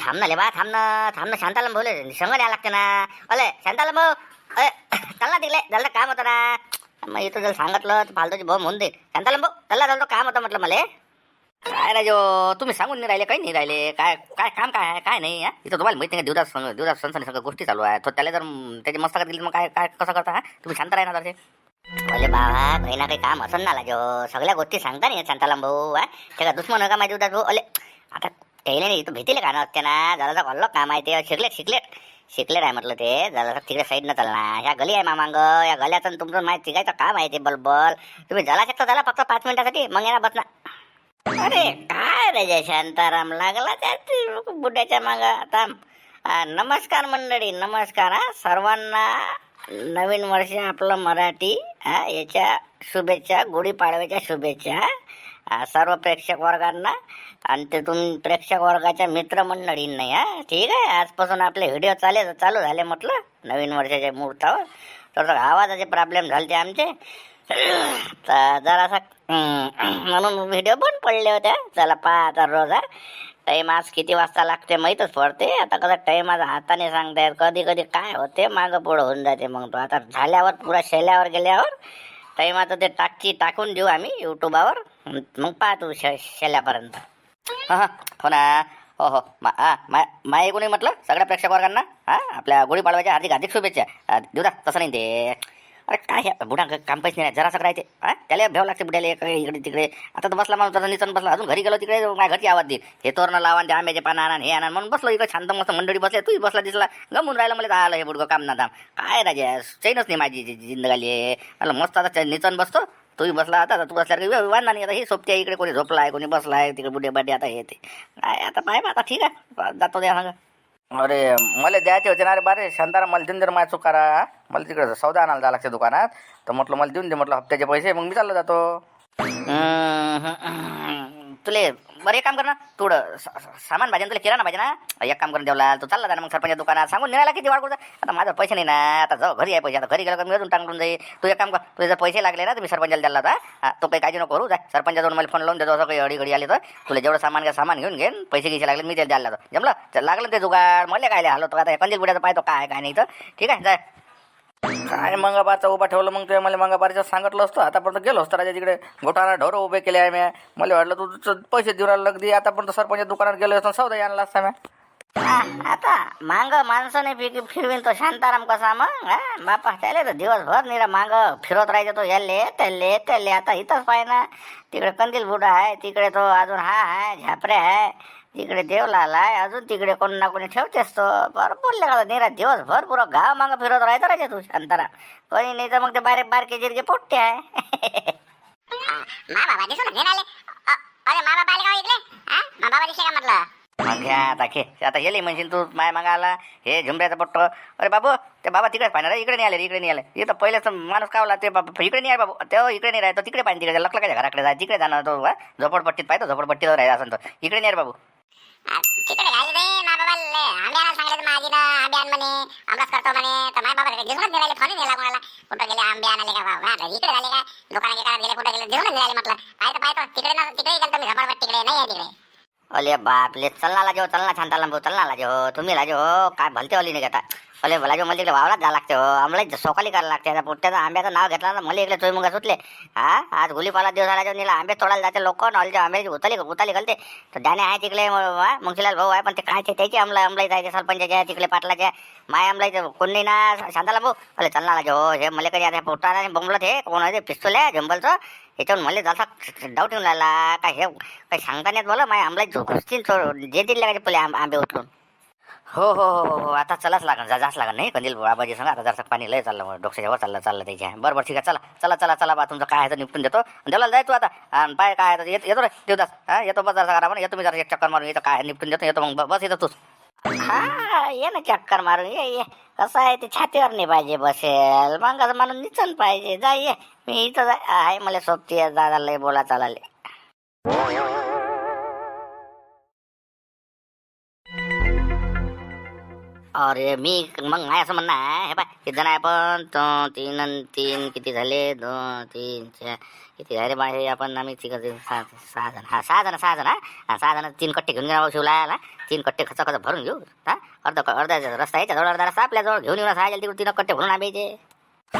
थांब ना ले बा थांब ना थांब ना. शांताला बोले संग द्यायला लागते ना. अले शांताला भाऊ अरे चल ना तिकडे झालं काम होतं ना. मग इथं जर सांगितलं तर फालतूची भाऊ म्हणून दे शांताला भाऊ चला झालं काम होतं म्हटलं मला. काय राजो तुम्ही सांगून नाही राहिले काही नाही राहिले. काय काय काम काय आहे काय नाही हा? इथं तुम्हाला माहिती नाही दिवदास देवदास संघ सगळं गोष्टी चालू आहे तर त्याला जर त्याची मस्तकात गेली मग काय काय कसं करता हा? तुम्ही शांत राहणार तसे अरे बाबा बहिणा काही काम असं ना लाजो सगळ्या गोष्टी सांगता नाही शांताराम भाऊ हा? त्याला दुश्मन का माहिती दिवदास भाऊ? अले आता त्याला नाही तू भीतीले का नसते ना जरा कॉल काम आहे ते शिकलेट शिकलेट शिकलेट आहे म्हटलं ते. जरा तिकडे साईडनं चालणार ह्या गली आहे मामांग या गल्याचं तुमचं माहिती शिकायचं काम आहे ते बलबल? तुम्ही जला शकता झाला फक्त पाच मिनिटासाठी मग येणार बसणार. अरे काय रे जय शांताराम लागला त्या बुड्याच्या माग. आता नमस्कार मंडळी नमस्कार हा. सर्वांना नवीन वर्ष आपलं मराठी हा याच्या शुभेच्छा गुढीपाडव्याच्या शुभेच्छा सर्व प्रेक्षक वर्गांना. आणि ते प्रेक्षक वर्गाच्या मित्रमंडळींना या ठीक आहे? आजपासून आपले व्हिडिओ चाले चालू झाले म्हटलं नवीन वर्षाच्या मुहूर्तावर. तर आवाजाचे प्रॉब्लेम झाले ते आमचे तर जरासा म्हणून व्हिडिओ पण पडले होते. चला पहा आता रोज. टाइम आज किती वाजता लागते माहीतच पडते. आता कसं टाईम आज हाताने सांगता येत कधी कधी काय होते मागं पुढं होऊन जाते मग तो. आता झाल्यावर पुरा शेल्यावर गेल्यावर टाइम आता ते टाकची टाकून देऊ आम्ही युट्यूबावर. मग पाहतो शे शेल्यापर्यंत. हां हो. ना. हो हो. मा हा मा माय कोणी म्हटलं सगळ्या प्रेक्षक वर्गांना हां आपल्या गुढीपाडव्याच्या हार्दिक हार्दिक शुभेच्छा. देऊ दा तसं नाही ते. अरे काय हे बुडा काम पैसे नाही जरा सगळं ते. हा? त्याला भेव लागते बुड्याला इकडे इकडे तिकडे. आता तर बसला माणूस जरा निचन बसला. अजून घरी गेलो तिकडे माझ्या घरची आवाज देईल. हे तोरणं लावा आणि ते आंब्याचे पानं आणा हे आणा. म्हणून बसलो इकडे शांत मस्त मंडळी बसले तूही बसला दिसला. गमून राहिला मला आलं हे बुडगं काम ना दाम काय राजा चैनच नाही माझी जिंदगाली आहे. मला मस्त आता निचन बसतो. तूही बसला आता तू बसल्यावर वांधा नाही. आता ही सोबती आहे इकडे कोणी झोपला आहे कोणी बसला आहे तिकडे बुडे बाड्डे आता हे ते. काय आता पाय आता ठीक आहे. जातो द्या सांगा अरे मला द्यायचे होते ना अरे बारे शांतारा मला देऊन माय माझ्या चुकारा मला तिकडं सौदा आणायला जावं लागते दुकानात. तर म्हटलं मला देऊन दे म्हटलं हप्त्याचे पैसे मग मी चाललो जातो. तुले बरं एक काम कर ना थोडं सा- सा- सामान भाजी तुला किराणा पाहिजे ना एक काम करून देवला तू चालला जा ना मग सरपंच दुकानात सांगून निघाला किती वाढ आता माझं पैसे नाही ना आता जाऊ घरी आहे पैसे आता घरी गेलं का मी अजून टांगून जाईल. तू एक काम कर तुझे जर पैसे लागले ना तुम्ही सरपंचाला द्यायला होता हा, तो काही काळजी नको करू जा. सरपंचाजवळ मला फोन लावून देतो असं काही अडी घडी आली तर. तुला जेवढं सामान घ्या सामान घेऊन घेईन पैसे घ्यायचे लागले मी त्याला द्यायला जातो. जमलं? तर लागलं ते जुगाड मला काय हलवतो आता कंदील बुड्याचं पाहतो काय काय नाही तर. ठीक आहे जाय काय मंगाबारचा उभा ठेवलं मग ते मला मंगाबारचं सांगितलं असतं. आतापर्यंत गेलो असतं राजा तिकडे घोटाळा ढोरं उभे केले आहे मी मला वाटलं तू तुझं पैसे देऊ राहिला लागली आतापर्यंत सरपंच दुकानात गेलो असतो सौदा आणला असता मी. आता मांग माणसाने फिर फिरवीन तो शांताराम कसा मग हा बापा त्याले तर दिवसभर निरा मांग फिरत राहायचं तो याले त्याले त्याले. आता इथंच पाहिजे ना. तिकडे कंदील बुडा आहे तिकडे तो अजून हा आहे झापरे आहे. तिकडे देवलाला आहे अजून तिकडे कोण ना कोणी ठेवतेस तो. भरपूर लेगा निरा दिवसभर पुरा गाव मागं फिरत राहायचं राजा तू शांताराम कोणी नाही तर मग ते बारीक बारके जिरके पोट्टे आहे. का का मग घ्या आता घे. आता गेली म्हणशील तू माय मागा आला. हे झुंबऱ्याचा पट्ट. अरे बाबू ते बाबा तिकडेच पाहिजे रे, इकडे नाही आले इकडे नाही आले. इथं पहिलेच माणूस कावला ते बाबा इकडे नाही आहे बाबू. तो इकडे नाही राहतो तिकडे पाहिजे तिकडे लकला काय घराकडे जाय तिकडे जाणार तो? झोपडपट्टीत पाहिजे झोपडपट्टीवर राहायचा असं तो. इकडे नाही बाबू. तिकडे घाली रे मा बाबा आंबे आणायला सांगितलं माझीनं आंबे आण म्हणे आंबाच करतो म्हणे तर माझ्या बाबा दिसूनच निघाले फोन कोणाला. कुठं गेले आंबे आणाले का बाबा? इकडे झाले का? दुकानात गेले कुठं गेले दिसूनच निघाले म्हटलं. पाहतो पाहतो तिकडे ना तिकडे गेलो मी झपाट तिकडे नाही आहे तिकडे. अले बापले चल ना छान छानता भाऊ चलना हो तुम्ही लाजो हो, काय भलते ओली नाही घेता अले लाजो मला तिकडे वावरात जावं लागते हो आम्हाला सोकाली करायला लागते आता पोट्याचं आंब्याचं नाव घेतलं ना मला इकडे चोईमुगा सुटले हा आज गुलीपाला दिवस आला निला आंबे तोडायला जाते लोक नॉलेज आंब्याची उताली उताली घालते तर त्याने आहे तिकडे मुंगशीलाल भाऊ आहे पण ते काय ते त्याची आमला अंमलाईत जायचे सरपंचाच्या तिकडे पाटलाच्या माय अंमलाईचं कोण नाही ना शांताला भाऊ अरे चलना ना हो हे मला कधी आता पोटा बोंबलत हे कोण आहे ते पिस्तूल आहे जंबलचं याच्यावर मला जसा डाऊट येऊन राहिला काय हे काही सांगता नाही बोला मला माझ्या आंबला घुसतील जे दिले का पहिले आंब- आंबे उचलून हो हो हो हो हो. आता चलाच लागन जा जाच लागन नाही कंदील बाबाजी सांगा आता जरसं पाणी लय चाललं मग डोक्याच्या वर चाललं चाललं त्याच्या. बरं बरं ठीक आहे. चला चला चला चला बा तुमचं काय आहे तर निपटून देतो. देवाला जाय तू आता. आणि पाय काय आहे ते येतो येतो रे देवदास. हा येतो बस जरा करा येतो मी जरा एक चक्कर मारून येतो काय निपटून देतो. येतो मग बस येतो तूच हा ये ना चक्कर मारून. ये ये. कसं आहे ते छातीवर नाही पाहिजे बसेल. मग असं म्हणून निचन पाहिजे. जा ये. मी इथं जाय आहे मला सोबती. आहे दादा लय बोला चालाले. अरे मी मग नाही असं म्हणणं आहे. हे पाय किती जण आहे आपण दोन तीन आणि तीन. किती झाले? दोन तीन चार. किती झाले बा हे आपण आम्ही तिकडे सहा सहा जण. हा सहा जण सहा जण हा? हा, सहा जण तीन कट्टे घेऊन घेऊ शिवला तीन कट्टे खचा खचा भरून घेऊ. हा? अर्धा अर्धा रस्ता यायचा जवळ अर्धा रस्ता आपल्याजवळ घेऊन येऊन सहा तिकडे तीन कट्टे भरून आंब्याचे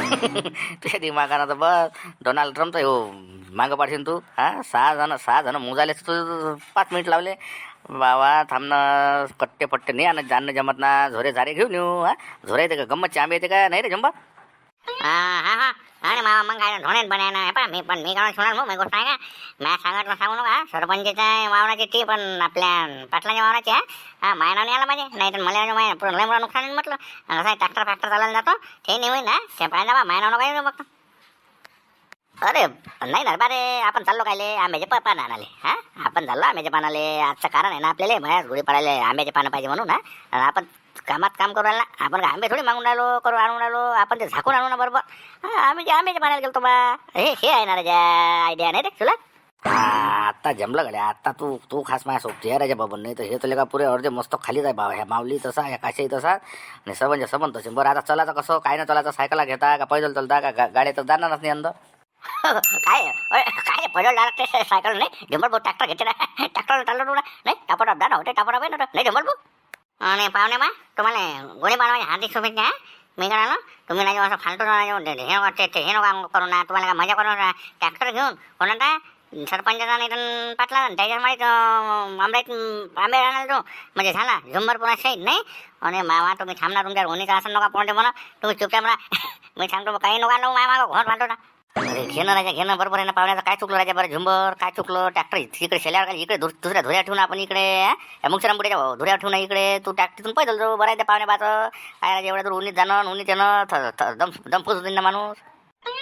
ते दिमागानं तर बस. डोनाल्ड ट्रम्पचा हो मागं पाडशील तू. हा? सहा जण सहा जण मोजायला तू पाच मिनिट लावले. बाबा थांबणं कट्टे पट्टे नाही आणत जाणं जमत ना झोरे झारे घेऊन येऊ हा? झोरे येते का? गमत आंबे येते का? नाही रे जंबा हा हा हा. आणि मामा मग काय? धोण्यात बनायना हे पा. मी पण मी काय सोडणार मग मी गोष्ट आहे का? मी सांगितलं सांगू नका सरपंचच्या वावराची टी पण आपल्या पाटलाच्या वावराची हा? हा माया नाव यायला पाहिजे. नाही तर मला माया लय नुकसान म्हटलं. आणि कसं ट्रॅक्टर फॅक्टर चालायला जातो. ते नाही होईल ना ते पाहिजे बा माया नाव नका बघतो अरे नाही ना बारे आपण चाललो कायले आंब्याचे प पानं आणाले हा? आपण चाललो आंब्याचे पानाले आजचं कारण आहे ना आपल्याला बाहेर गुढी पडायला आंब्याचे पानं पाहिजे म्हणून ना आपण कामात काम करू राहिला आपण काय आंबे थोडी मागून राहिलो करू आणून राहिलो आपण ते झाकून आणू ना बरोबर. हा आम्ही जे आंब्याचे पानाला बा हे हे आहे ना राजा आयडिया नाही रे तुला? आत्ता आता जमलं गड्या आता तू तू खास माझ्या सोबती राजा बाबा नाही तर हे तुला का पुरे अर्धे मस्त खालीच आहे बाबा ह्या माऊली तसा ह्या काशाही तसा आणि सबंध सबन तसे. बरं आता चलायचं कसं काय ना चलायचं सायकला घेता का पैदल चलता का गाड्या तर जाणारच नाही अंदर. काय? काय? पडला लागते सायकल नाही? जंबल भाऊ ट्रॅक्टर घेते ना ट्रॅक्टर चाललो तुला. नाही टापड अपडाऊन होते टापड अप नाही जंबल भाऊ आणि पाहुणे मा तुम्हाला गोळी बनवायची हार्दिक शुभेच्छा मी काय ना तुम्ही नाही असं फालतू नाही हे वाटते ते हे नका करू ना. तुम्हाला काय मजा करू ना ट्रॅक्टर घेऊन कोणता सरपंचाचा नाही तर पाटला त्याच्यामुळे आंब्यात आंबे आणायला तो म्हणजे झाला. झुंबर पुन्हा शहीद नाही? आणि मामा तुम्ही थांबणार तुमच्या रोनीचा असं नका पडते म्हणा. तुम्ही चुपचाप म्हणा. मी सांगतो काही नका नको मामा घर फालतो ना अरे घेणं राजा घेणं बरोबर आहे ना पाहुण्याचं काय चुकलं राजा? बरं झुंबर काय चुकलं? ट्रॅक्टर इकडे शेल्यावर काय इकडे दुस- दुसऱ्या धुऱ्या ठेवून आपण इकडे या मुक्षरामपुढेच्या धुऱ्या ठेवून इकडे तू ट्रॅक्टरतून पैदल जाऊ बरं आहे त्या पाहुण्या बाचं. काय राजा एवढ्या दूर उन्हीत जाणं उन्हीत येणं थ- थ- दम दमफूस होतील ना माणूस.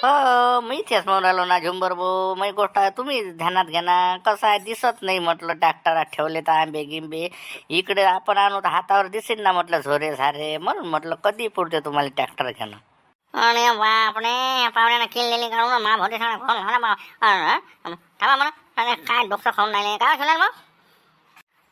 हो मी तेच म्हणून राहिलो ना झुंबर भाऊ. मी गोष्ट आहे तुम्ही ध्यानात घ्या ना. कसं आहे दिसत नाही म्हटलं ट्रॅक्टरात ठेवले तर आंबे गिंबे. इकडे आपण आणू तर हातावर दिसेल ना म्हटलं झोरे झारे. म्हणून म्हटलं कधी पुरते तुम्हाला ट्रॅक्टर घेणं? आणि बापणे पाहुण्यानं किल्लेली काढून मा भोटे सांगा फोन म्हणा बा अं, थांबा म्हणा अरे काय डोकं खाऊन राहिले काय शिवलाल मग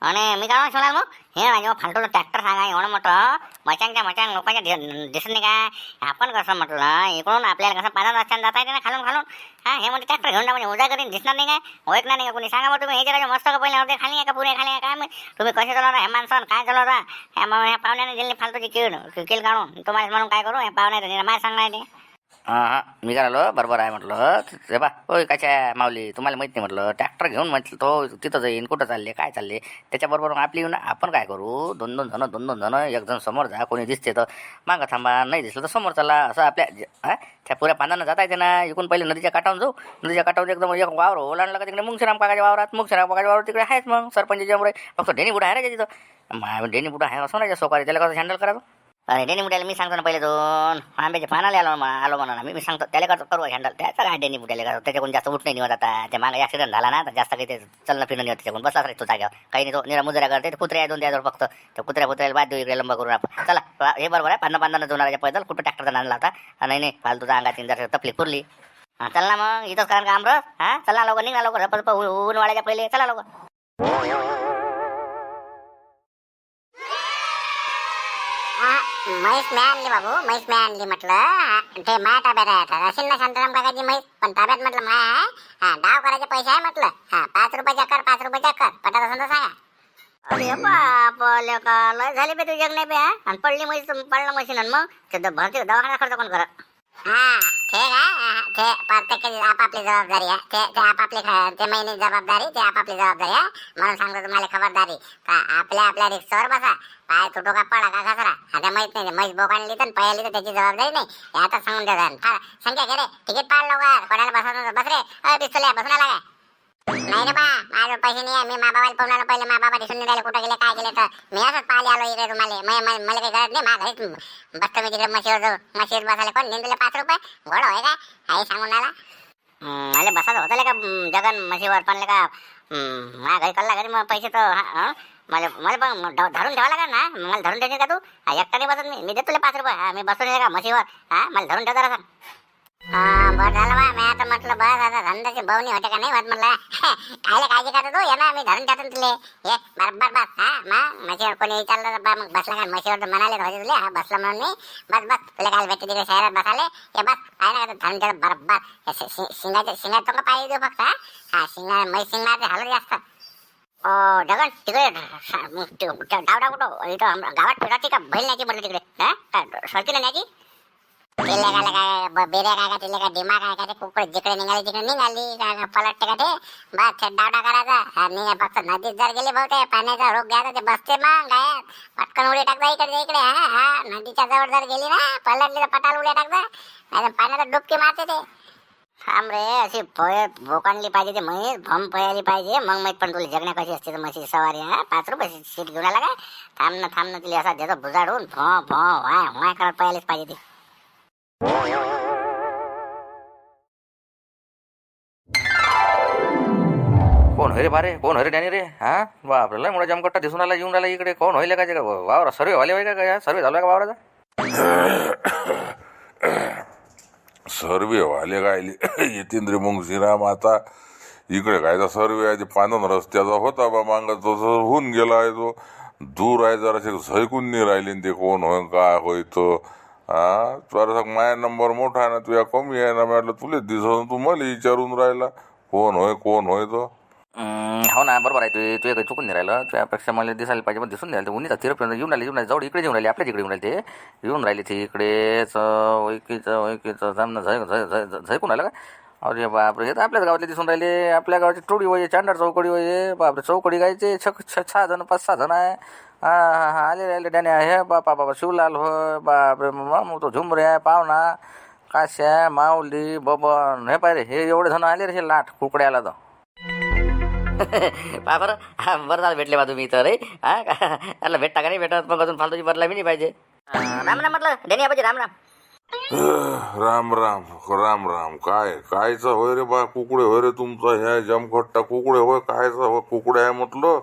आणि मी काय शिवलाल मग हे माझ्या फालतू ट्रॅक्टर सांगा एवढं मोठं मचांच्या मचान लोकांच्या दिसत नाही काय? आपण कसं म्हटलं इकडून आपल्याला कसं पाण्यात रस्त्याने जाता येते ना खालून खालून? हा हे म्हणजे ट्रॅक्टर घेऊन जा म्हणजे उद्या कधी दिसणार नाही काय? ओळखणार नाही का कोणी? सांगा मग तुम्ही हे जरा मस्त का पहिले होते खाली आहे का? पुरे खाली आहे काय तुम्ही कसे चालवता? हे माणसं काय चालवता? ह्या ह्या पाहुण्याने दिली फालतूची कीड किल काढून. तुम्हाला म्हणून काय करू? हे पाहुण्या माझ्या सांगणार ते. हा हा. मी काय आलो बरोबर आहे म्हटलं. रे बा होय काच्या माऊली? तुम्हाला माहीत नाही म्हटलं. ट्रॅक्टर घेऊन म्हटलं तो तिथं जाईन कुठं चालले काय चालले? त्याच्याबरोबर मग आपली येऊन आपण काय करू? दोन दोन जणं दोन दोन जणं एक जण समोर जा कोणी दिसते तर. मागं थांबा नाही दिसलं तर समोर चला. असं आपल्या त्या पुऱ्या पानांना जाता येते ना इकडून पहिले नदीच्या काठावर जाऊ. नदीच्या काठावर एकदम एक वावर ओलांडला का तिकडे? मुंगशीराम काकाच्या वावरात मुंगशीराम काकाच्या वावर तिकडे आहेच मग सरपंच फक्त डेनी बुडा आहे रे तिथं? मा- डेनी बुडा आहे असं नाही सोकारी त्याला कसं हँडल करायचं? अरे डेनी मुट्याला मी सांगतो ना पहिले दोन. आंब्याचे पानाला आलो मा- आलो म्हणा मी मी सांगतो त्याला करतो करू हँडल त्याचा काय डेनी मुट्याला करतो त्याच्याकडून जास्त उठ नाही निवत आता. ते मागे ॲक्सिडेंट झाला ना तर जास्त काही ते चलणं फिरणं निवत त्याच्याकडून. बसलाच रे तो जाग्यावर काही नाही तो निरा मुजऱ्या करते ते कुत्र्या दोन त्याजवळ फक्त. तर कुत्र्या कुत्र्याला बाद देऊ इकडे लंबा करून आपण. चला हे बरोबर आहे. पानं पानानं जोनाराच्या पैदल. कुठं ट्रॅक्टर आणला होता नाही नाही. फालतूचा अंगात जर तपली पुरली. हा चल ना मग. इथंच कारण का आमरस? हा? चला लवकर निघा लवकर. ऊन वाढायच्या पहिले. चला लवकर. म्हैस मी आणली बाबू म्हैस मी आणली म्हटलं. ते माया ताब्यात आहे आता. असेल ना शांताराम काकाची म्हैस पण ताब्यात म्हटलं माया आहे. हा डाव करायचे पैसे आहे म्हटलं. हा पाच रुपयाच्या कर पाच रुपयाच्या कर. पटत असेल तर सांगा. अरे बाप लय झाली बे तुझ्या नाही बे आणि पडली म्हैस पडलं मशीन मग? ते भरती दवाखाना खर्च कोण करत? हा. ते काय ते प्रत्येकाची आपापली जबाबदारी आहे. ते ते आपापली ख- ते महिने जबाबदारी ते आपापली जबाबदारी आहे. म्हणून सांगतो तुम्हाला खबरदारी. का आपल्या आपल्या रिक्षावर बसा. पाय तुटो का पडा का घसरा. आता माहीत नाही म्हैस बोकाणली तर पळाली तर त्याची जबाबदारी नाही. हे आता सांगून देतात. संख्या घे रे. तिकीट पाड लवकर. कोणाला बसा बस रे. पिस्तुल्या बसून आला काय? नाही रे बा माझ्याजवळ पैसे नाही आहे. मी मा बाबाला पाहून आलो पहिले. मा बाबा दिसून नाही राहिले कुठं गेले काय गेले तर. मी असंच पाहिले आलो इकडे तुम्हाला. मै- मला काही गरज नाही. माझ्या घरीच बसतो मी तिकडे मशीवर जाऊ मशीवर बसायला कोण नेऊन दिले पाच रुपये? घोडा होय का आई सांगून आला मला अरे बसायचं होतं का हम्म, जगन मशीवर पण का हम्म, माझ्या घरी कल्ला घरी मग पैसे तर हा- हा? मला मला पण ध- धरून ठेवा लागेल ना? मला धरून ठेवशील का तू? हा, एकटा नाही बसत मी. मी देतो तुला पाच रुपये. हा मी बसून येईल का मशीवर? हा मला धरून ठेवता सांग. बरं झालं बा. मी आता म्हटलं बस आता धंद्याची बवणी होते का नाही होत म्हटलं. काळजी करतो तू ये ना मी धरून टाकून तुले. बरोबर बस. हा मग म्हशीवर कोणी विचारलं तर बा मग बसला म्हशीवर तर म्हणाले होते तुले. हा बसला म्हणून मी. बस बस. तुला भेटते तिकडे शहरात बसाले बस. ना धरून बरोबर शिंगाच्या शिंगात पाहिजे देऊ फक्त हा. शिंगा म्हैस हलत जास्त. तिकडे. डावडा कुठं इथं गावात फिरायची का बैल न्यायची म्हटलं तिकडे? हा? काय न्यायची? तिले काय काय बेऱ्या काय का तिले काय दिमाग काय का ते? कुकडे जिकडे निघाली तिकडे निघाली. काय का पलटते का ते? बस ते डावडा करायचा. आणि फक्त नदीत जर गेले भाऊ पाण्याचा रोग घ्यायचा ते बसते मग गायात पटकन उडी टाकता इकडे इकडे. हा हा. नदीच्या जवळ जर गेली ना पलटली तर पटाल उड्या टाकता. नाही पाण्यात डुबकी मारते ते. थांब रे अशी पोहे भोकाणली पाहिजे ते म्हैस भम पयाली पाहिजे. मग माहीत पण तुला जगण्या कशी असते तर म्हशी सवारी हा? पाच रुपये सीट घेऊन आला काय? थांब ना थांब ना तिला असा देतो भुजाडून. भो भो वाय वाय करत पयालीच पाहिजे ती. कोण होय रे बारे? कोण होय रे डॅनी रे? हा? बापरे लय मुळे जमकट्टा दिसून आला येऊन राहिला इकडे. कोण होईल का वावर सर्वे वाले होय का काय? सर्वे झाला का वावराचा? सर्वे व्हायले काय? येतीन मुंग मग श्रीराम आता इकडे काय सर्वे आहे. ते पांधन रस्त्याचा होता बा मांग. होऊन गेला आहे तो. दूर आहे जरा झैकून नाही राहिले ते कोण होय काय होय तो. हा जरासा माझा नंबर मोठा आहे ना तुझ्या कमी आहे ना म्हटलं तुले दिसत तू मला विचारून राहिला. कोण होय कोण होय तो? हो ना बरोबर आहे तू तू काही चुकून नाही राहिलं. तुझ्यापेक्षा मला दिसायला पाहिजे मग दिसून नाही राहिलं. उन्हीचा तिरपर्यंत येऊन राहिले येऊन राहिले जवळ इकडे येऊन राहिले आपल्या इकडे येऊन राहिले ते. येऊन राहिले ते इकडेच ओळखीचं ओळखीचं जामनं झै झै झै झैकून राहिलं का? अरे बापरे हे तर आपल्याच गावातले दिसून राहिले. आपल्या गावाची टोळी वय चांडार चौकडी वय बापरे चौकडी गायचे छक छ सहा जण पाच सहा जण आहे. हा हा हा आले राहिले डॅने आहे बापा बाबा शिवलाल होय बापरे मग तो झुमरे आहे पाहुणा काश्या माऊली बबन हे पाहिजे हे एवढे जण आले रे हे लाट कुकड्याला तर. पहा बरं हा, बरं झालं भेटले बा तुम्ही इथं रे. हा का त्याला भेटता का नाही भेटत? मग अजून फालतूची बदला मी नाही पाहिजे. राम राम म्हटलं. डेनी आबाजी राम राम. राम राम राम राम. काय कायचं होय रे बा कुकडे होय रे तुमचा? ह्या जमखट्टा कुकडे होय कायचं होय? कुकडे आहे म्हटलं?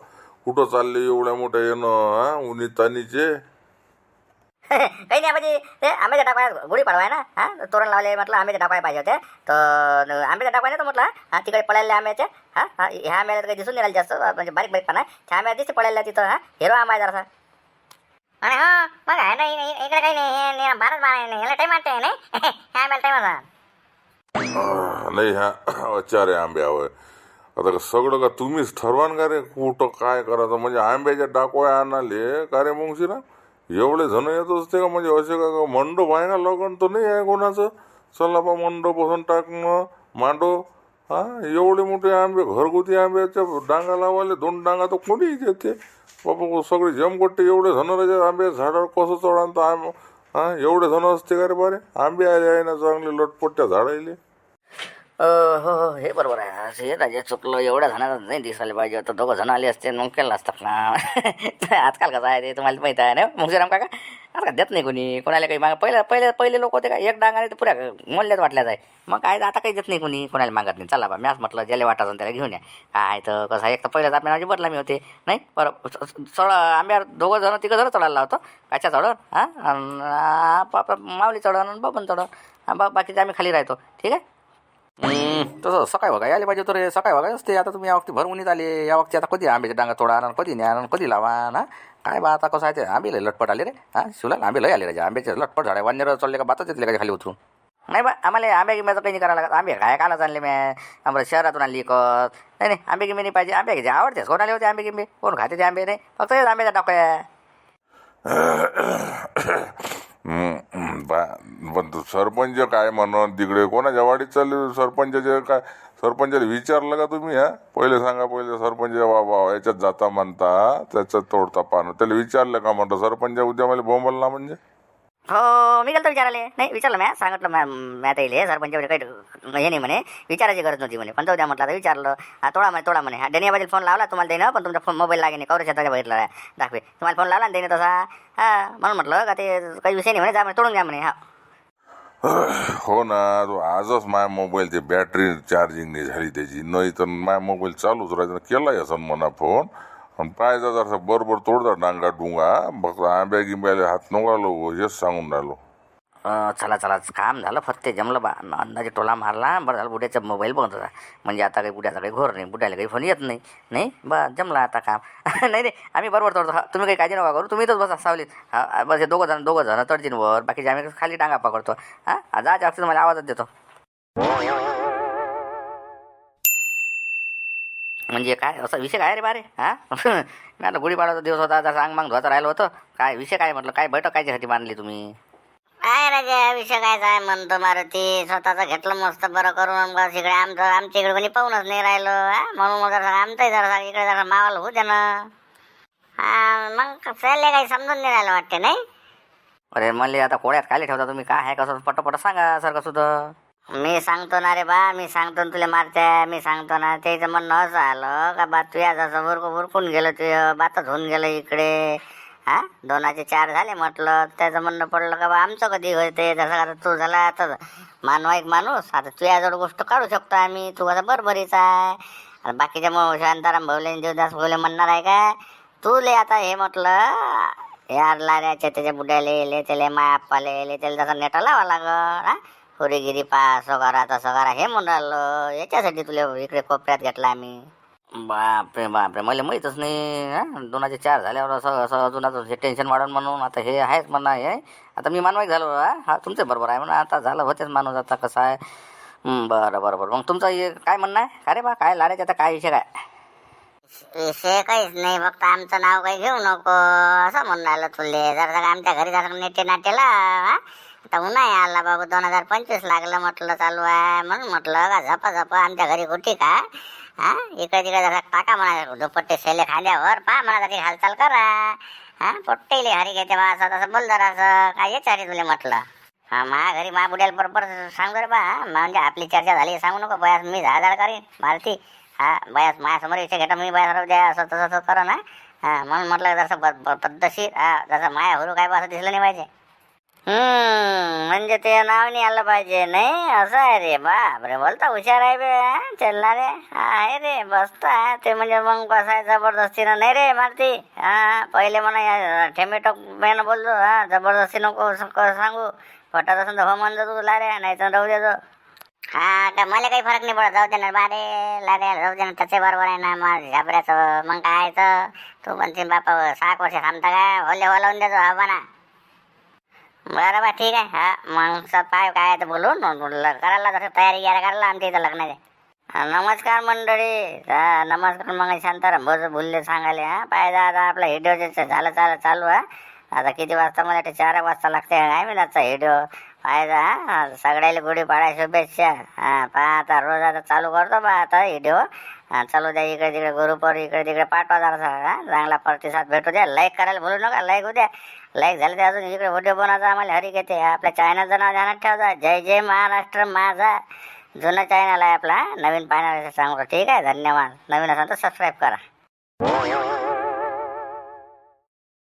कुठं चालले एवढ्या मोठ्या येणं हा? उन्ही तानीचे? काही नाही ते आंब्याच्या टाकाय गुढी पाडवाय ना हा? तोरण लावले म्हटलं आंब्याच्या टाकाय पाहिजे होते. तर आंब्याच्या टाकाय ना म्हटलं हा तिकडे पळायला आंब्याचे हा? हा ह्या आंब्याला काही दिसून नाही राहिले जास्त म्हणजे बारीक बारीक पण आहे त्या आंब्याला दिसते तिथं हा? हिरो आंबा आहे जरासा. आणि हा मग आहे ना इ- इकडे काही नाही हे भारत याला टाईम नाही? ह्या आंब्याला टाईम असा नाही ह्या अचारे आंब्या होय आता का सगळं का तुम्हीच ठरवान का रे कुठं काय करायचं? म्हणजे आंब्याच्या डाकोया आणाले का रे मग एवढे जण येत असते का? म्हणजे असे का मंडप आहे का? लगन तर नाही आहे कोणाचं? चला बा मंडप बसून टाकणं मांडो. हा? एवढे मोठे आंबे घरगुती आंब्याच्या डांगा लावाले दोन डांगा तर कोणी देते. बाबा सगळे जमकट्टे एवढे जण राहते आंबे झाडावर कसं चढान तर आंब हा? एवढे जण असते का रे बरे आंबे आले आहे ना चांगले लटपट्ट्या झाडायले. हो हो हे बरोबर आहे. असं हे राजा चुकलं एवढ्या जणांना नाही दिसायला पाहिजे होतं. दोघं जण आले असते मग केलं असतात ना. आजकाल कसं आहे ते तुम्हाला माहीत आहे ना. मुंगजीराम काका आजकाल देत नाही कोणी. कोणाला काही माग. पहिले पहिले पहिले लोक होते का एक डांगाने तर पुऱ्या मोल्यात वाटल्या जाय. मग काय आता काही देत नाही कोणी. कोणाला मागत नाही. चला बा मॅच म्हटलं ज्याला वाटायचं त्याला घेऊन या. काय तर कसं आहे, एक तर पहिल्याच आपल्या माझी बदला मी होते. नाही बरं चढ आंब्यावर दोघं जण तिघं जण चढायला लावतो. काच्या चढण हां? माऊली चढण बाबन बबन चढण बा बाकीचे आम्ही खाली राहतो. ठीक आहे? तसं सकाळी बघा यायला पाहिजे तर रे सकाळी बघा असते आता तुम्ही या वक्ती भर उन्हीत आले या वक्ती आता कधी आंब्याचे डांगा तोडा आणि कधी न्या आणि कधी लावा ना काय बा आता कसं आहे ते आंबे लय लटपट आले रे हा शिवला आंबे लय आले रे आंब्याचे लटपट झाडे वान्यर चालले का बातच येतले का खाली उतरून नाही बा आम्हाला आंबे गिंब्याचं काही नाही करायला लागत आंबे काय कालाच आणले मी आम्हाला शहरातून आणली विकत नाही नाही आंबे गिंबे नाही पाहिजे आंबे घ्यायचे आवडते कोण आले होते आंबे गिंबे कोण खाते ते आंबे नाही फक्त हेच टाकूया हम्म, बा- पण तू सरपंच काय म्हणत तिकडे कोणाच्या वाडीत चालले सरपंचाचे काय? सरपंचाला विचारलं का तुम्ही हा? पहिले सांगा पहिले सरपंच वा वा याच्यात जाता म्हणता त्याच्यात तोडता पाहणं त्याला विचारलं का म्हणतो सरपंच उद्या मला बोंबलला म्हणजे? हो मी गेलो विचाराले नाही विचारलं मॅ सांगितलं मॅम मॅ येईल सरपंच वगैरे काही हे नाही म्हणे. विचारायची गरज नव्हती म्हणे. पण जाऊ द्या म्हटलं आता विचारलं. हा तोडा म्हणे तोडा म्हणे. हा डेनियाबाजी फोन लावला तुम्हाला देणं पण तुमचा फोन मोबाईल लागे नाही कवर शेताच्या आहे दाखवे तुम्हाला फोन लावला ना देणे तसा? हा म्हणून म्हटलं का ते काही विषय नाही म्हणे. जा म्हणे तोडून घ्या म्हणे. हा. हो ना तो आजच माझ्या मोबाईलची बॅटरी चार्जिंग नाही झाली त्याची. नाही तर माझ्या मोबाईल चालूच राहायचं केलाय असं म्हणा फोन आणि पाहायचा बरोबर तोडता डांगा डुंगा. फक्त आंब्या गिंब्याला हात नका लावू हेच सांगून राहिलो. अं, चला चला काम झालं फत्ते जमलं बा. अंदाजे टोला मारला बरं झालं बुड्याचा मोबाईल बघत होता. म्हणजे आता काही बुड्याचा काही घोर नाही बुड्याला काही फोन येत नाही. नाही? बा जमला आता काम. नाही नाही आम्ही बरोबर तोडतो. हा तुम्ही काही काळजी नका करू तुम्ही इथंच बसा सावलीत. हा बस हे दोघं जण दोघं जण तडजीन वर बाकीचे आम्ही खाली डांगा पकडतो. हां जा जास्त मला आवाजच देतो. म्हणजे काय? असा विषय काय रे बारे हा? मी आता गुढीपाडाचा दिवस होता जसा अंग मांग धुवाचं राहिलं होतं. काय विषय काय म्हटलं? काय बैठक कायच्यासाठी मांडली तुम्ही? काय राजा विषय काय काय म्हणतो मारुती स्वतःच घेतलं मस्त बरं करून बस इकडे आमचं आमच्या इकडे कोणी पाहूनच नाही राहिलो हा? म्हणून मग जरा आमचंही जरा इकडे जरा मावाला होऊ दे ना. हा मग चालले काही समजून नाही राहिलं वाटते नाही? अरे म्हणले आता कोळ्यात काय ठेवता तुम्ही? काय आहे कसं पटपट सांगा सारखं सुद्धा. मी सांगतो ना रे बा मी सांगतो ना तुला मारत्या मी सांगतो ना. त्याचं म्हणणं असं आलं का बा तुया जसं उरक उरकून गेलं तुझं बातच होऊन गेलं इकडे. हा? दोनाचे चार झाले म्हटलं. त्याचं म्हणणं पडलं का बा आमचं कधी होते? जसं आता तू झाला आता मानवा एक माणूस. आता तुझ्याजवळ गोष्ट काढू शकतो आम्ही. तू कसा बरोबरीच आहे. आणि बाकीच्या मग शांताराम भाऊले देवदास भाऊले म्हणणार आहे का? तू आता हे म्हटलं यार लाऱ्याच्या त्याच्या बुड्याले येले त्याला माय आप्पाले येले त्याला जसा नेटा लावा लागल हा? होरीगिरी पा सगारा तसं करा हे म्हणून राहिलो. याच्यासाठी तुला इकडे कोपऱ्यात घेतला आम्ही. बापरे बापरे. मला माहीतच नाही हा? दोनाचे चार झाल्यावर असं असं अजून आता हे टेन्शन वाढून म्हणून आता हे आहेच म्हणा हे? आता मी मानवाईक झालो हा? हा तुमचं बरोबर आहे म्हणा आता झालं होतेच माणूस आता कसं आहे. बरं बरं बरं. मग तुमचं हे काय म्हणणं आहे? का रे बा काय लाडायचं आता काय विषय काय? विषय काहीच नाही फक्त आमचं नाव काही घेऊ नको असं म्हणून राहिलं तुले. जरा आमच्या घरी जरा नेटे नाटेला हा? आता उन्हाळी आला बाबू दोन हजार पंचवीस लागलं म्हटलं चालू आहे. म्हणून म्हटलं का झपा झपा आमच्या घरी कुठे का? हा? इकडे तिकडे जरा टाका म्हणा दुपट्टे सेले खांद्यावर. पहा म्हणा तरी हालचाल करा. हा? पोट्टेले हरी घेते बा असं तसं बोल जरा असं. काय येच हरी तुले म्हटलं. हा मा घरी मा बुड्याला बरोबर सांग बरं बा म्हणजे आपली चर्चा झाली सांगू नको. बयास मी झाड करीन मारती. हा बयास माझ्यासमोर विषय घेता मी बयास द्या असं तसं तसं करा ना. हा म्हणून म्हटलं जसं पद्धतशीर. हा जसं माया हुरू काय बा असं दिसलं नाही पाहिजे. हम्म म्हणजे ते नाव नाही आलं पाहिजे नाही? असं आहे रे बाप रे बोलता हुशार आहे बे चलना रे आहे रे बसता ते म्हणजे मग कसं जबरदस्तीनं नाही रे मारती हा पहिले म्हणा ठेमेटो मेनं बोललो हा जबरदस्ती नको सांगू. पटत असेल तर हो म्हणतो तू लारे नाही तर राहू देतो हा का मला काही फरक नाही पडत जाऊ दे ना बारे लारे जाऊ दे ना त्याचे बरोबर आहे ना मग घाबऱ्याचं. मग काय तर? तू म्हणते बापा सहा वर्ष थांबता काय होले होलावून देतो हा म्हणा बरं बा ठीक आहे. हा मग स- पाय काय तर बोलून करायला जसं तयारी घ्यायला करायला आमच्या इथं लग्नाचे. नमस्कार मंडळी. हा, नमस्कार मग शांताराम. बोल बोलले सांगाले हा. पाय जा आता आपला हिडिओ झालं चालू चालू आहे. आता किती वाजता मला ते चार वाजता लागते काय मी आजचा हिडिओ पाय जा हा, सगळ्याला गुढी पाडा शुभेच्छा. हा पहा आता रोज आता चालू करतो बा आता हिडिओ चालू द्या इकडे तिकडे ग्रुपवर इकडे तिकडे पाठवा जरा हा. चांगला प्रतिसाद भेटू द्या. लाईक करायला बोलू नका लाईक होऊ द्या. लाईक झालं ते अजून इकडे व्हिडिओ बनवायचा आम्हाला. हरी घेते. आपल्या चॅनलचं नाव ध्यानात ठेवता जय जय महाराष्ट्र माझा जुना चॅनल आहे आपला. नवीन पाहण्याचा सांगतो. ठीक आहे? धन्यवाद. नवीन असेल तर सबस्क्राईब करा.